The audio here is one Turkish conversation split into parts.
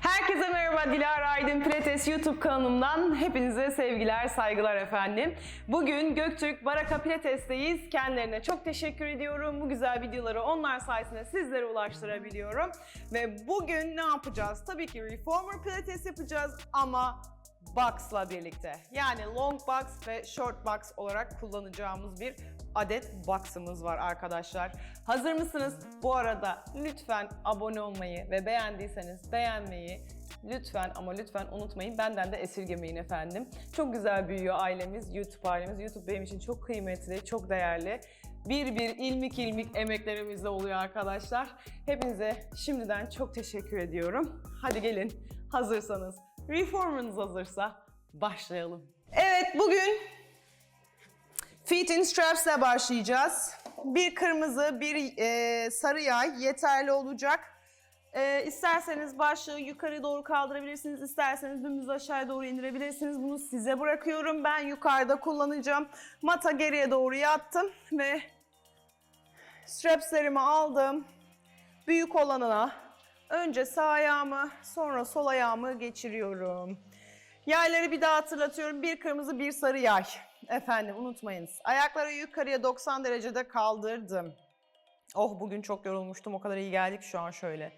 Herkese merhaba Dilara Aydın Pilates YouTube kanalımdan hepinize sevgiler, saygılar efendim. Bugün Göktürk Baraka Pilates'teyiz. Kendilerine çok teşekkür ediyorum. Bu güzel videoları onlar sayesinde sizlere ulaştırabiliyorum. Ve bugün ne yapacağız? Tabii ki Reformer Pilates yapacağız ama box'la birlikte. Yani long box ve short box olarak kullanacağımız bir adet box'ımız var arkadaşlar. Hazır mısınız? Bu arada lütfen abone olmayı ve beğendiyseniz beğenmeyi lütfen ama lütfen unutmayın. Benden de esirgemeyin efendim. Çok güzel büyüyor ailemiz, YouTube ailemiz. YouTube benim için çok kıymetli, çok değerli. Bir bir ilmik ilmik emeklerimizde oluyor arkadaşlar. Hepinize şimdiden çok teşekkür ediyorum. Hadi gelin hazırsanız, reformer'ınız hazırsa başlayalım. Evet bugün Feet in straps ile başlayacağız. Bir kırmızı, bir e, sarı yay yeterli olacak. E, isterseniz başlığı yukarı doğru kaldırabilirsiniz, isterseniz dümdüz aşağıya doğru indirebilirsiniz. Bunu size bırakıyorum. Ben yukarıda kullanacağım. Mata geriye doğru yattım ve strapslerimi aldım. Büyük olanına önce sağ ayağımı, sonra sol ayağımı geçiriyorum. Yayları bir daha hatırlatıyorum. Bir kırmızı, bir sarı yay. Efendim unutmayınız. Ayakları yukarıya 90 derecede kaldırdım. Oh bugün çok yorulmuştum. O kadar iyi geldik şu an şöyle.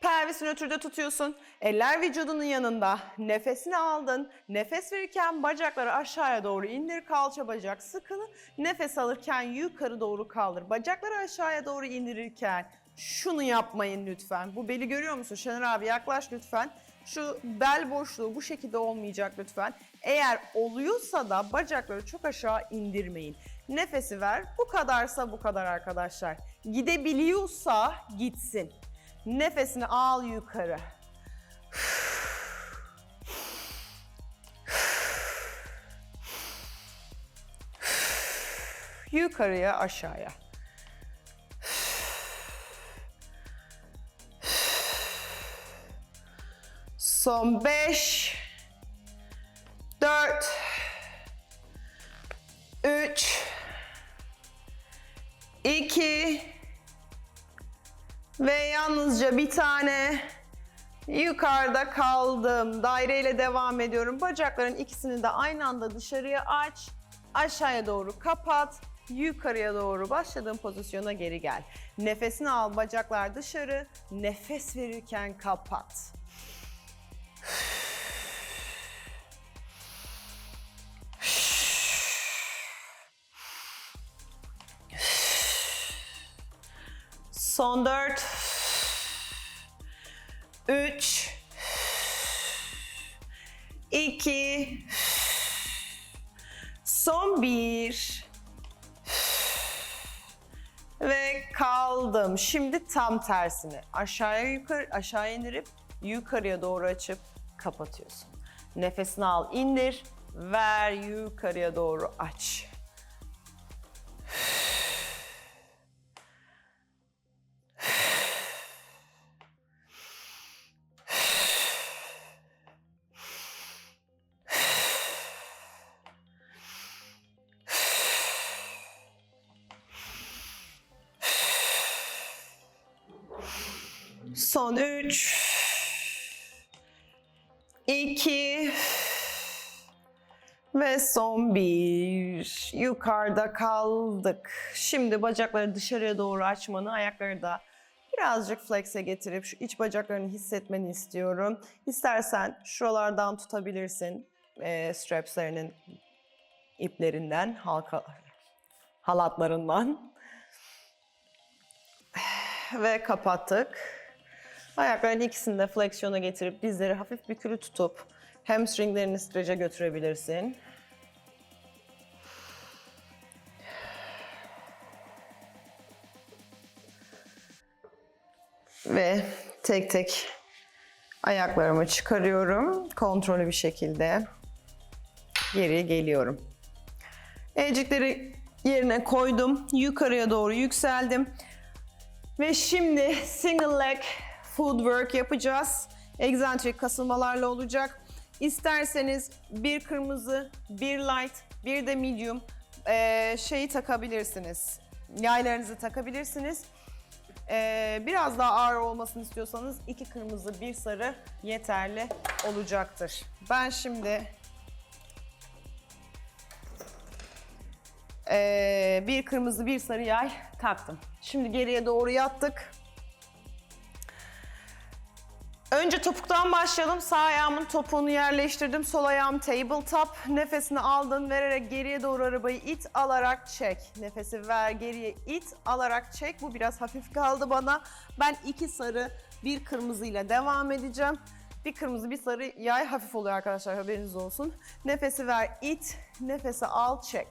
Pelvisi nötrde tutuyorsun. Eller vücudunun yanında. Nefesini aldın. Nefes verirken bacakları aşağıya doğru indir. Kalça bacak sıkılı. Nefes alırken yukarı doğru kaldır. Bacakları aşağıya doğru indirirken şunu yapmayın lütfen. Bu beli görüyor musun? Şener abi yaklaş lütfen. Şu bel boşluğu bu şekilde olmayacak lütfen. Eğer oluyorsa da bacakları çok aşağı indirmeyin. Nefesi ver. Bu kadarsa bu kadar arkadaşlar. Gidebiliyorsa gitsin. Nefesini al yukarı. Yukarıya aşağıya. Son 5 4 3 2 ve yalnızca bir tane yukarıda kaldım. Daireyle devam ediyorum. Bacakların ikisini de aynı anda dışarıya aç. Aşağıya doğru kapat. Yukarıya doğru başladığın pozisyona geri gel. Nefesini al bacaklar dışarı. Nefes verirken kapat. Son dört. Üç. iki, Son bir. Ve kaldım. Şimdi tam tersini. Aşağıya yukarı, aşağı indirip yukarıya doğru açıp kapatıyorsun. Nefesini al, indir, ver, yukarıya doğru aç. Son 3 2 ve son bir. Yukarıda kaldık. Şimdi bacakları dışarıya doğru açmanı, ayakları da birazcık flex'e getirip şu iç bacaklarını hissetmeni istiyorum. İstersen şuralardan tutabilirsin. E, strapslerinin iplerinden, halka, halatlarından. Ve kapattık. Ayakların ikisini de fleksiyona getirip dizleri hafif bükülü tutup hamstringlerini strece götürebilirsin. Ve tek tek ayaklarımı çıkarıyorum. Kontrollü bir şekilde geri geliyorum. Elcikleri yerine koydum. Yukarıya doğru yükseldim. Ve şimdi single leg footwork yapacağız. Egzantrik kasılmalarla olacak. İsterseniz bir kırmızı, bir light, bir de medium eee, şeyi takabilirsiniz. Yaylarınızı takabilirsiniz. Ee, biraz daha ağır olmasını istiyorsanız iki kırmızı bir sarı yeterli olacaktır. Ben şimdi ee, bir kırmızı bir sarı yay taktım. Şimdi geriye doğru yattık. Önce topuktan başlayalım. Sağ ayağımın topuğunu yerleştirdim. Sol ayağım tabletop. Nefesini aldın. Vererek geriye doğru arabayı it, alarak çek. Nefesi ver, geriye it, alarak çek. Bu biraz hafif kaldı bana. Ben iki sarı, bir kırmızıyla devam edeceğim. Bir kırmızı, bir sarı yay hafif oluyor arkadaşlar haberiniz olsun. Nefesi ver, it. Nefesi al, çek.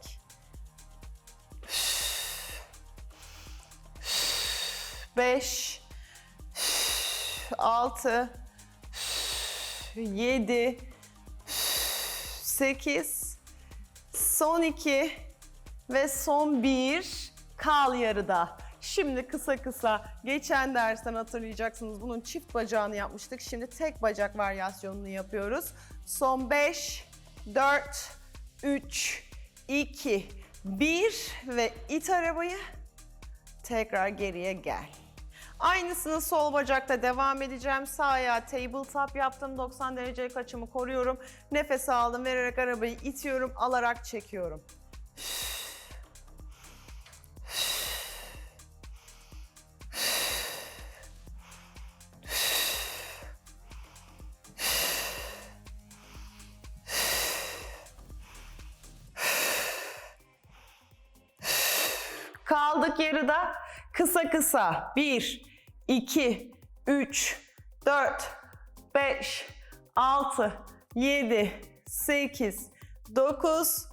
Beş, 6 7 8 son 2 ve son 1 kal yarıda. Şimdi kısa kısa geçen dersten hatırlayacaksınız bunun çift bacağını yapmıştık. Şimdi tek bacak varyasyonunu yapıyoruz. Son 5 4 3 2 1 ve it arabayı tekrar geriye gel. Aynısını sol bacakta devam edeceğim. Sağ ayağı tabletop yaptım. 90 derece açımı koruyorum. Nefes aldım. Vererek arabayı itiyorum. Alarak çekiyorum. Kaldık Kısa kısa. 1, 2, 3, 4, 5, 6, 7, 8, 9,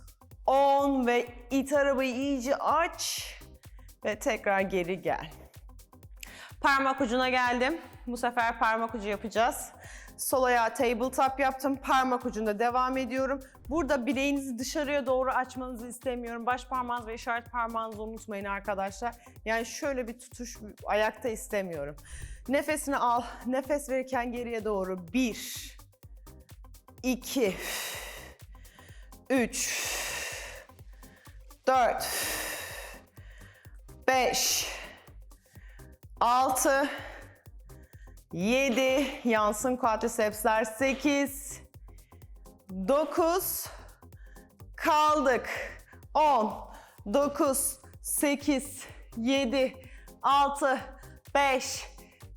10 ve it arabayı iyice aç ve tekrar geri gel. Parmak ucuna geldim. Bu sefer parmak ucu yapacağız. Sol ayağı tabletop yaptım. Parmak ucunda devam ediyorum. Burada bileğinizi dışarıya doğru açmanızı istemiyorum. Baş parmağınız ve işaret parmağınızı unutmayın arkadaşlar. Yani şöyle bir tutuş ayakta istemiyorum. Nefesini al. Nefes verirken geriye doğru. Bir, iki, üç, dört, beş, 6 7 yansın quadricepsler 8 9 kaldık 10 9 8 7 6 5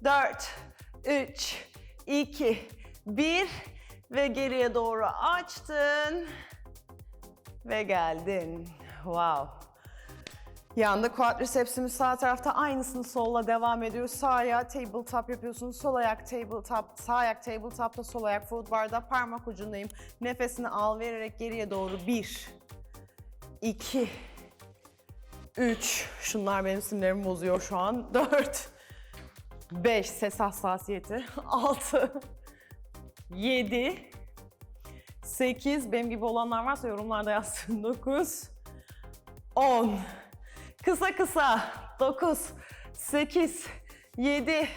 4 3 2 1 ve geriye doğru açtın ve geldin. Wow. Yanda quadricepsimiz sağ tarafta aynısını solla devam ediyor. Sağ ayağı tabletop yapıyorsunuz. Sol ayak tabletop, sağ ayak tabletop'ta sol ayak foot barda parmak ucundayım. Nefesini al vererek geriye doğru. 1 2 3 Şunlar benim sinirlerimi bozuyor şu an. 4 5 ses hassasiyeti. 6 7 8 benim gibi olanlar varsa yorumlarda yazsın. 9 10 Kısa kısa. 9, 8, 7,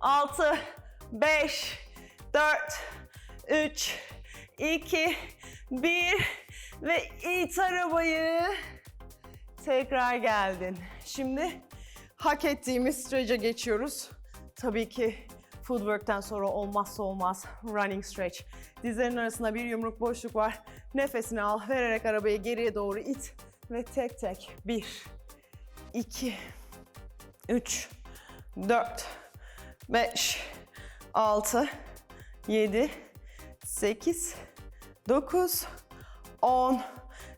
6, 5, 4, 3, 2, 1 ve it arabayı. Tekrar geldin. Şimdi hak ettiğimiz sürece geçiyoruz. Tabii ki footwork'ten sonra olmazsa olmaz running stretch. Dizlerin arasında bir yumruk boşluk var. Nefesini al, vererek arabayı geriye doğru it ve tek tek. Bir, 2, 3, 4, 5, 6, 7, 8, 9, 10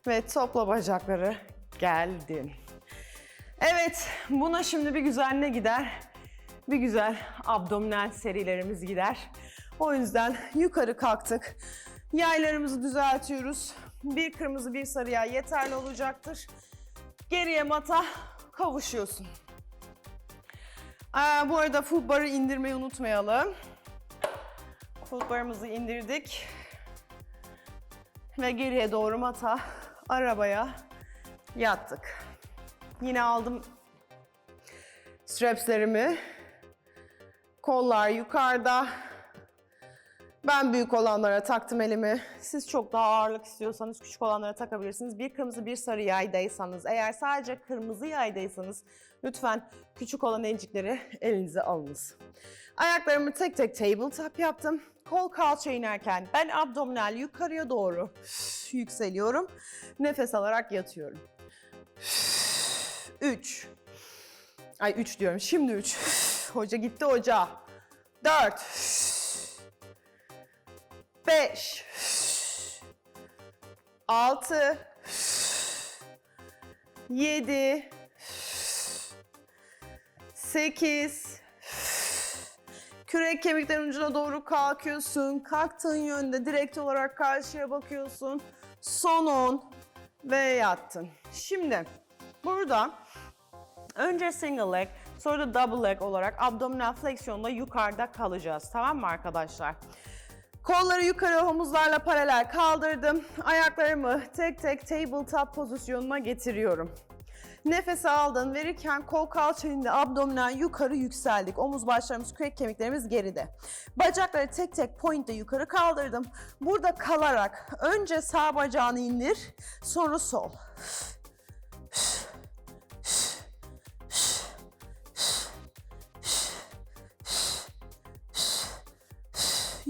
ve topla bacakları geldin. Evet, buna şimdi bir güzel ne gider? Bir güzel abdominal serilerimiz gider. O yüzden yukarı kalktık. Yaylarımızı düzeltiyoruz. Bir kırmızı bir sarı yay yeterli olacaktır. Geriye mata kavuşuyorsun. Aa, bu arada foot bar'ı indirmeyi unutmayalım. Foot bar'ımızı indirdik. Ve geriye doğru mata arabaya yattık. Yine aldım strapslerimi. Kollar yukarıda. Ben büyük olanlara taktım elimi. Siz çok daha ağırlık istiyorsanız küçük olanlara takabilirsiniz. Bir kırmızı bir sarı yaydaysanız, eğer sadece kırmızı yaydaysanız lütfen küçük olan elcikleri elinize alınız. Ayaklarımı tek tek tabletop yaptım. Kol kalça inerken ben abdominal yukarıya doğru yükseliyorum. Nefes alarak yatıyorum. 3. Ay 3 diyorum. Şimdi 3. Hoca gitti hoca. 4. 5. 6. 7. 8. Kürek kemiklerin ucuna doğru kalkıyorsun. Kalktığın yönde direkt olarak karşıya bakıyorsun. Son 10 ve yattın. Şimdi burada önce single leg, sonra da double leg olarak abdominal fleksiyonla yukarıda kalacağız. Tamam mı arkadaşlar? Kolları yukarı omuzlarla paralel kaldırdım. Ayaklarımı tek tek tabletop pozisyonuna getiriyorum. Nefes aldın. Verirken kol kalça indi. Abdominal yukarı yükseldik. Omuz başlarımız, kürek kemiklerimiz geride. Bacakları tek tek pointte yukarı kaldırdım. Burada kalarak önce sağ bacağını indir. Sonra sol.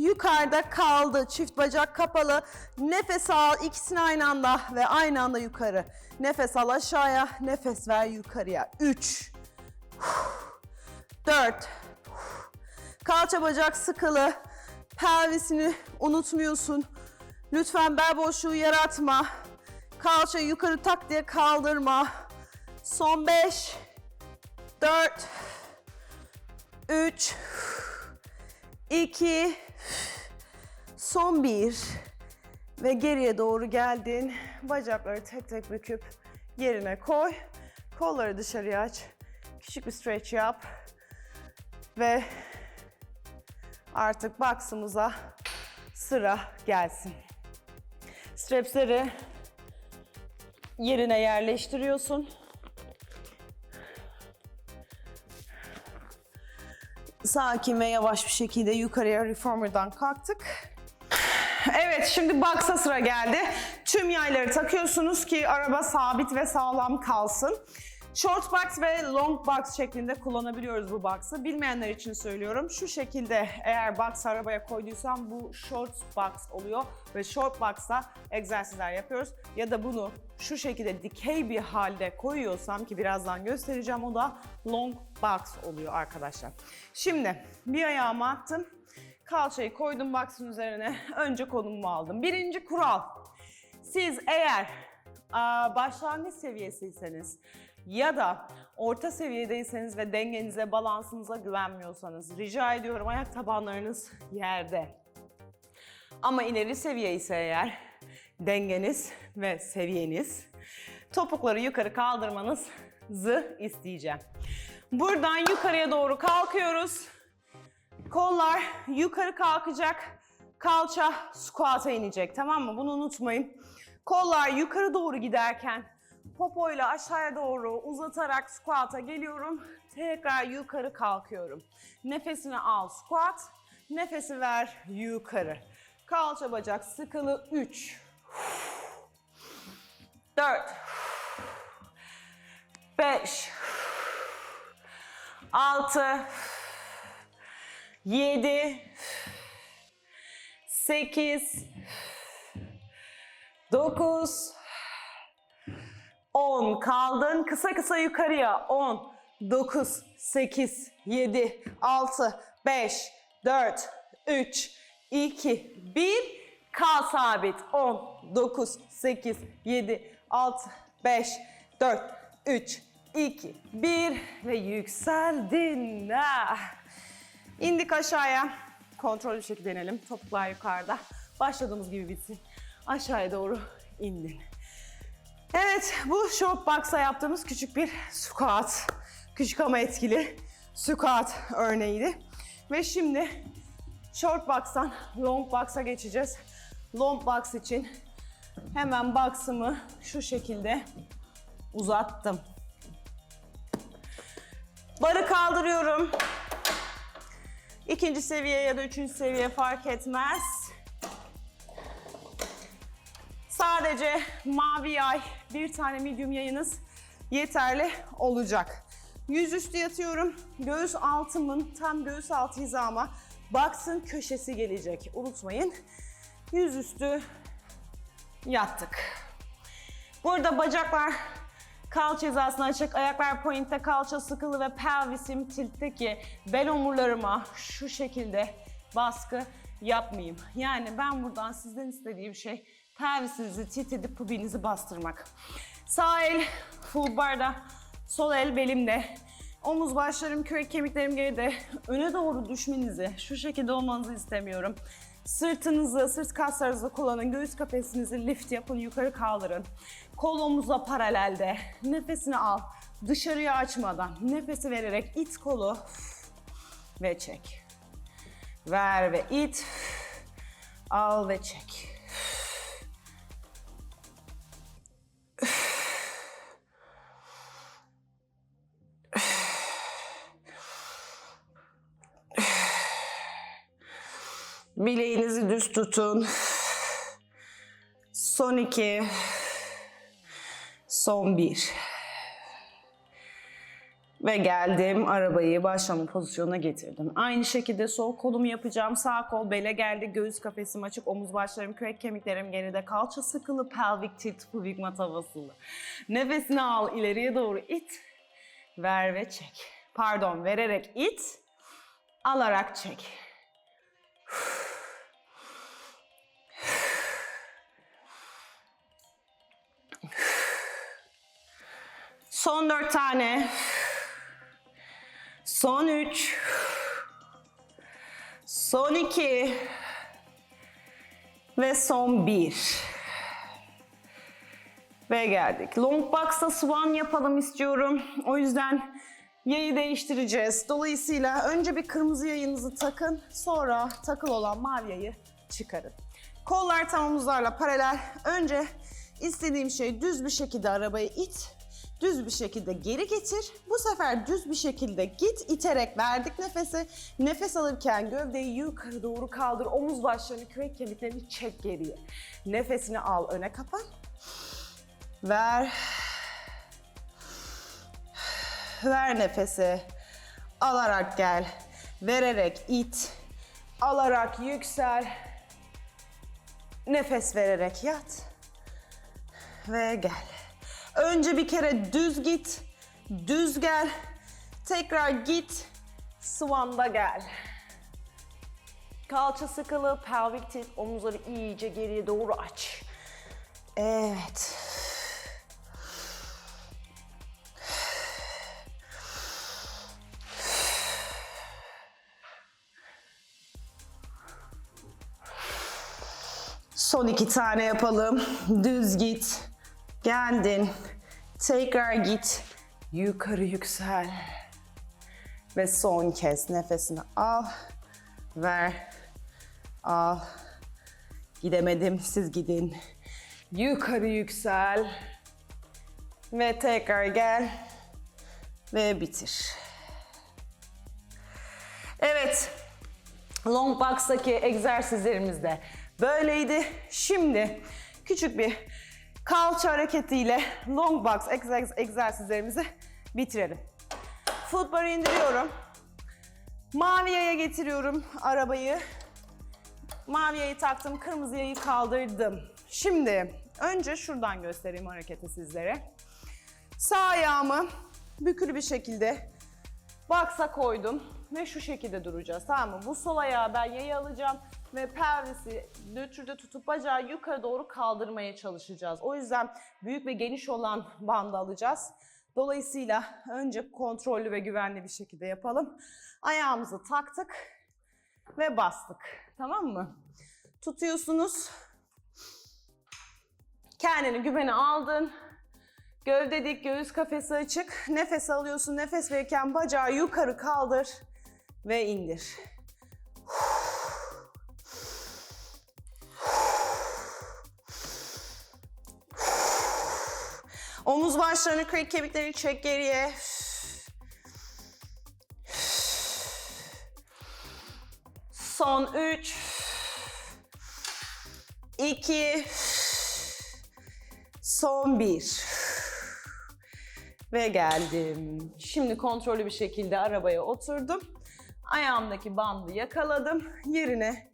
Yukarıda kaldı. Çift bacak kapalı. Nefes al. ikisini aynı anda ve aynı anda yukarı. Nefes al aşağıya. Nefes ver yukarıya. 3 4 Kalça bacak sıkılı. Pelvisini unutmuyorsun. Lütfen bel boşluğu yaratma. Kalçayı yukarı tak diye kaldırma. Son 5 4 3 2 Son bir ve geriye doğru geldin. Bacakları tek tek büküp yerine koy. Kolları dışarıya aç. Küçük bir stretch yap. Ve artık box'ımıza sıra gelsin. Strapsleri yerine yerleştiriyorsun. Sakin ve yavaş bir şekilde yukarıya reformer'dan kalktık. Evet şimdi box'a sıra geldi. Tüm yayları takıyorsunuz ki araba sabit ve sağlam kalsın. Short box ve long box şeklinde kullanabiliyoruz bu box'ı. Bilmeyenler için söylüyorum. Şu şekilde eğer box arabaya koyduysam bu short box oluyor ve short box'ta egzersizler yapıyoruz. Ya da bunu şu şekilde dikey bir halde koyuyorsam ki birazdan göstereceğim o da long box oluyor arkadaşlar. Şimdi bir ayağımı attım. Kalçayı koydum box'ın üzerine. Önce kolumu aldım. Birinci kural. Siz eğer başlangıç seviyesiyseniz ya da orta seviyedeyseniz ve dengenize, balansınıza güvenmiyorsanız rica ediyorum ayak tabanlarınız yerde. Ama ileri seviye ise eğer dengeniz ve seviyeniz topukları yukarı kaldırmanızı isteyeceğim. Buradan yukarıya doğru kalkıyoruz. Kollar yukarı kalkacak. Kalça squat'a inecek tamam mı? Bunu unutmayın. Kollar yukarı doğru giderken popoyla aşağıya doğru uzatarak squat'a geliyorum. Tekrar yukarı kalkıyorum. Nefesini al squat. Nefesi ver yukarı. Kalça bacak sıkılı 3 4 5 6 7 8 9 10 kaldın. Kısa kısa yukarıya. 10 9 8 7 6 5 4 3 2 1 Kal sabit. 10 9 8 7 6 5 4 3 2 1 ve yükseldin. Ah. İndik aşağıya. Kontrollü şekilde inelim. Topuklar yukarıda. Başladığımız gibi bitsin. Aşağıya doğru indin. Evet, bu short box'a yaptığımız küçük bir squat. Küçük ama etkili squat örneğiydi. Ve şimdi short box'tan long box'a geçeceğiz. Long box için hemen box'ımı şu şekilde uzattım. Barı kaldırıyorum. İkinci seviye ya da üçüncü seviye fark etmez. Sadece mavi yay, bir tane medium yayınız yeterli olacak. Yüzüstü yatıyorum. Göğüs altımın tam göğüs altı hizama baksın köşesi gelecek. Unutmayın. Yüzüstü yattık. Burada bacaklar kalça hizasına açık, ayaklar pointe, kalça sıkılı ve pelvisim tiltte ki bel omurlarıma şu şekilde baskı yapmayayım. Yani ben buradan sizden istediğim şey pelvisinizi tilt edip pubinizi bastırmak. Sağ el full barda, sol el belimde. Omuz başlarım, kürek kemiklerim geride. Öne doğru düşmenizi, şu şekilde olmanızı istemiyorum. Sırtınızı, sırt kaslarınızı kullanın. Göğüs kafesinizi lift yapın, yukarı kaldırın. Kol omuza paralelde. Nefesini al. Dışarıya açmadan. Nefesi vererek it kolu. Ve çek. Ver ve it. Al ve çek. Bileğinizi düz tutun. Son iki. Son bir. Ve geldim arabayı başlama pozisyonuna getirdim. Aynı şekilde sol kolumu yapacağım. Sağ kol bele geldi. Göğüs kafesim açık. Omuz başlarım, kürek kemiklerim geride. Kalça sıkılı, pelvik tilt, pubik mata basılı. Nefesini al, ileriye doğru it. Ver ve çek. Pardon, vererek it. Alarak çek. Son dört tane. Son üç. Son iki. Ve son bir. Ve geldik. Long box'ta swan yapalım istiyorum. O yüzden yayı değiştireceğiz. Dolayısıyla önce bir kırmızı yayınızı takın. Sonra takıl olan mavi yayı çıkarın. Kollar tam omuzlarla paralel. Önce istediğim şey düz bir şekilde arabayı it. Düz bir şekilde geri getir. Bu sefer düz bir şekilde git. iterek verdik nefesi. Nefes alırken gövdeyi yukarı doğru kaldır. Omuz başlarını, kürek kemiklerini çek geriye. Nefesini al, öne kapan. Ver. Ver nefesi. Alarak gel. Vererek it. Alarak yüksel. Nefes vererek yat. Ve gel. Önce bir kere düz git. Düz gel. Tekrar git. Swan'da gel. Kalça sıkılı, pelvik tilt, omuzları iyice geriye doğru aç. Evet. Son iki tane yapalım. Düz git. Geldin. Tekrar git. Yukarı yüksel. Ve son kez nefesini al. Ver. Al. Gidemedim. Siz gidin. Yukarı yüksel. Ve tekrar gel. Ve bitir. Evet. Long box'taki egzersizlerimiz de böyleydi. Şimdi küçük bir kalça hareketiyle long box egzersiz- egzersizlerimizi bitirelim. Foot bar'ı indiriyorum. Mavi yaya getiriyorum arabayı. Mavi yayı taktım, kırmızı yayı kaldırdım. Şimdi önce şuradan göstereyim hareketi sizlere. Sağ ayağımı bükülü bir şekilde box'a koydum ve şu şekilde duracağız tamam mı? Bu sol ayağı ben yayı alacağım ve pelvisi nötrde tutup bacağı yukarı doğru kaldırmaya çalışacağız. O yüzden büyük ve geniş olan bandı alacağız. Dolayısıyla önce kontrollü ve güvenli bir şekilde yapalım. Ayağımızı taktık ve bastık. Tamam mı? Tutuyorsunuz. Kendini güvene aldın. Gövde dik, göğüs kafesi açık. Nefes alıyorsun. Nefes verirken bacağı yukarı kaldır ve indir. Omuz başlarını, kürek kemiklerini çek geriye. Son 3 2 Son 1 Ve geldim. Şimdi kontrollü bir şekilde arabaya oturdum. Ayağımdaki bandı yakaladım. Yerine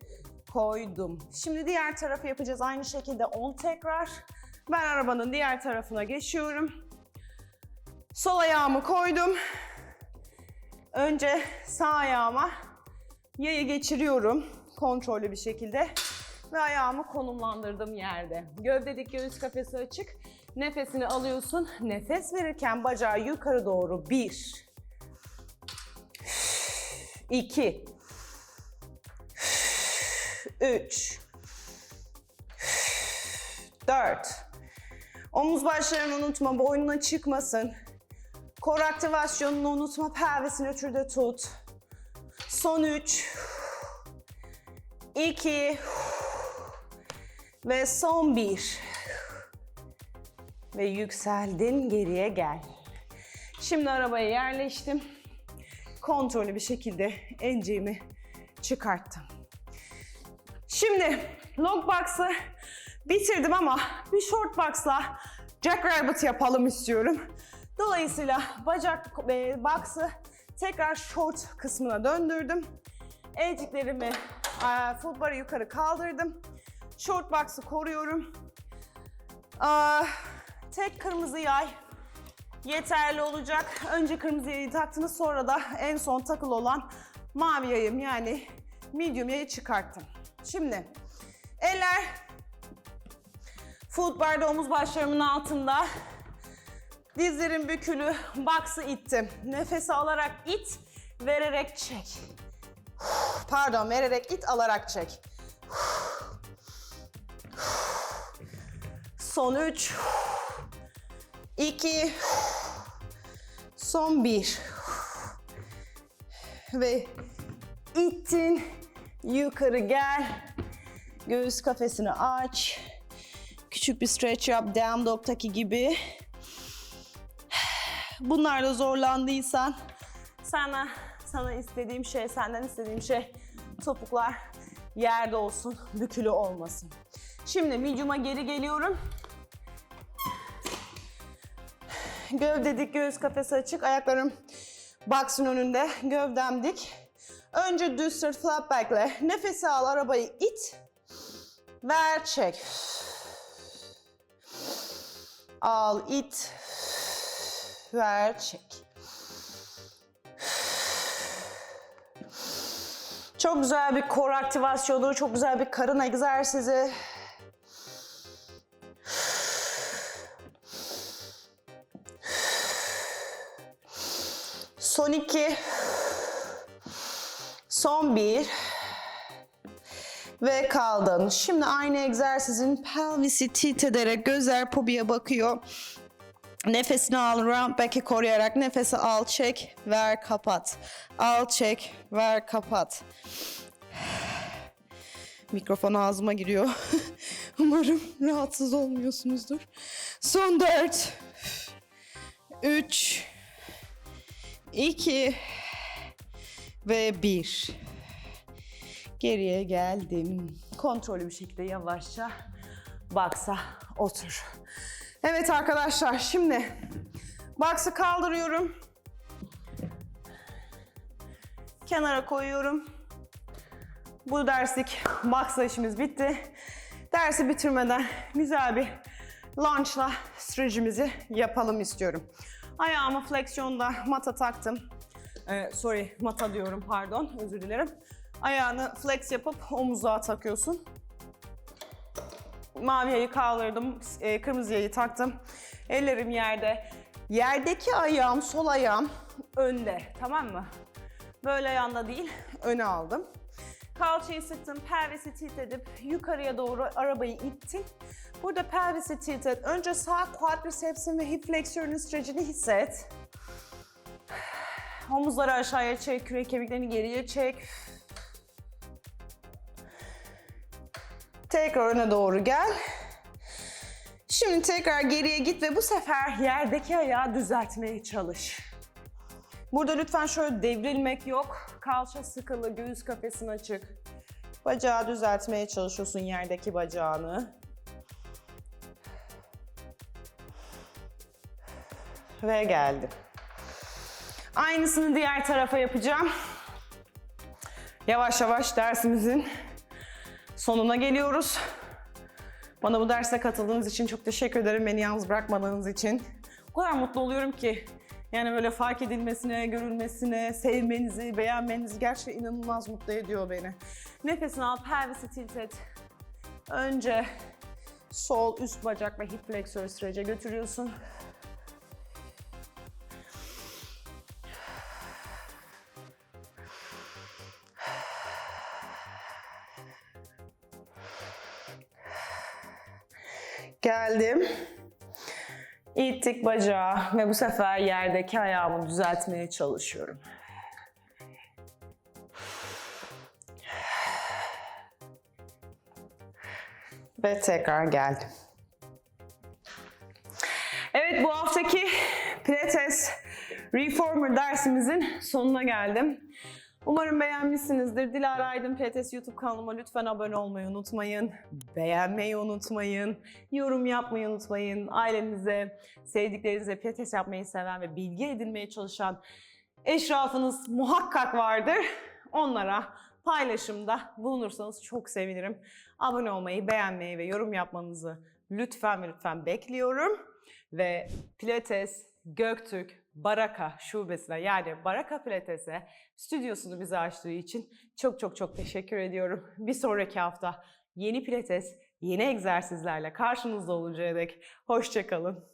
koydum. Şimdi diğer tarafı yapacağız. Aynı şekilde 10 tekrar. Ben arabanın diğer tarafına geçiyorum. Sol ayağımı koydum. Önce sağ ayağıma yayı geçiriyorum kontrollü bir şekilde ve ayağımı konumlandırdığım yerde. Gövdedik göğüs kafesi açık. Nefesini alıyorsun. Nefes verirken bacağı yukarı doğru. Bir. iki, Üç. Dört. Omuz başlarını unutma. Boynuna çıkmasın. Kor aktivasyonunu unutma. Pelvisini nötrde tut. Son 3 2 ve son 1 ve yükseldin geriye gel. Şimdi arabaya yerleştim. Kontrollü bir şekilde enceğimi çıkarttım. Şimdi long box'ı bitirdim ama bir short box'la jackrabbit yapalım istiyorum. Dolayısıyla bacak e, box'ı tekrar short kısmına döndürdüm. Elciklerimi e, full bar'ı yukarı kaldırdım. Short box'ı koruyorum. Aa, tek kırmızı yay yeterli olacak. Önce kırmızı yayı taktınız sonra da en son takılı olan mavi yayım yani medium yayı çıkarttım. Şimdi eller foot bar'da omuz başlarımın altında. Dizlerim bükülü, box'ı ittim. Nefesi alarak it, vererek çek. Pardon, vererek it, alarak çek. Son 3 2 Son 1 Ve ittin. Yukarı gel. Göğüs kafesini aç. Küçük bir stretch yap down dog'taki gibi. Bunlarda zorlandıysan sana sana istediğim şey, senden istediğim şey topuklar yerde olsun, bükülü olmasın. Şimdi medium'a geri geliyorum. Gövde dik, göğüs kafesi açık, ayaklarım box'ın önünde, gövdem dik. Önce düz sırt flat back'le nefesi al, arabayı it. Ver, çek. Al, it. Ver, çek. Çok güzel bir kor aktivasyonu, çok güzel bir karın egzersizi. Son iki. Son bir. Ve kaldın. Şimdi aynı egzersizin pelvisi tilt ederek gözler pobiye bakıyor. Nefesini al, round back'i koruyarak nefesi al, çek, ver, kapat. Al, çek, ver, kapat. Mikrofon ağzıma giriyor. Umarım rahatsız olmuyorsunuzdur. Son dört. Üç. iki Ve bir. Geriye geldim. Kontrollü bir şekilde yavaşça baksa otur. Evet arkadaşlar şimdi box'ı kaldırıyorum. Kenara koyuyorum. Bu derslik box'la işimiz bitti. Dersi bitirmeden güzel bir lunge'la stretch'imizi yapalım istiyorum. Ayağımı fleksiyonda mata taktım. Ee, sorry mata diyorum pardon özür dilerim. Ayağını flex yapıp omuza takıyorsun. Mavi yayı kaldırdım, e, kırmızı yayı taktım. Ellerim yerde. Yerdeki ayağım, sol ayağım önde, tamam mı? Böyle ayağında değil, öne aldım. Kalçayı sıktım, pelvisi tilt edip yukarıya doğru arabayı ittim. Burada pelvisi tilt et. Önce sağ quadricepsin ve hip fleksiyonun stretchini hisset. Omuzları aşağıya çek, kürek kemiklerini geriye çek. Tekrar öne doğru gel. Şimdi tekrar geriye git ve bu sefer yerdeki ayağı düzeltmeye çalış. Burada lütfen şöyle devrilmek yok. Kalça sıkılı, göğüs kafesin açık. Bacağı düzeltmeye çalışıyorsun yerdeki bacağını. Ve geldim. Aynısını diğer tarafa yapacağım. Yavaş yavaş dersimizin sonuna geliyoruz. Bana bu derse katıldığınız için çok teşekkür ederim. Beni yalnız bırakmadığınız için. O kadar mutlu oluyorum ki. Yani böyle fark edilmesine, görülmesine, sevmenizi, beğenmenizi gerçekten inanılmaz mutlu ediyor beni. Nefesini al, pelvisi tilt et. Önce sol üst bacak ve hip fleksörü sürece götürüyorsun. Geldim. İttik bacağı ve bu sefer yerdeki ayağımı düzeltmeye çalışıyorum. Ve tekrar geldim. Evet bu haftaki Pilates Reformer dersimizin sonuna geldim. Umarım beğenmişsinizdir. Dilara Aydın Pilates YouTube kanalıma lütfen abone olmayı unutmayın. Beğenmeyi unutmayın. Yorum yapmayı unutmayın. Ailenize, sevdiklerinize Pilates yapmayı seven ve bilgi edinmeye çalışan eşrafınız muhakkak vardır. Onlara paylaşımda bulunursanız çok sevinirim. Abone olmayı, beğenmeyi ve yorum yapmanızı lütfen ve lütfen bekliyorum. Ve Pilates Göktürk Baraka şubesine yani Baraka Pilates'e stüdyosunu bize açtığı için çok çok çok teşekkür ediyorum. Bir sonraki hafta yeni pilates, yeni egzersizlerle karşınızda oluncaya dek hoşçakalın.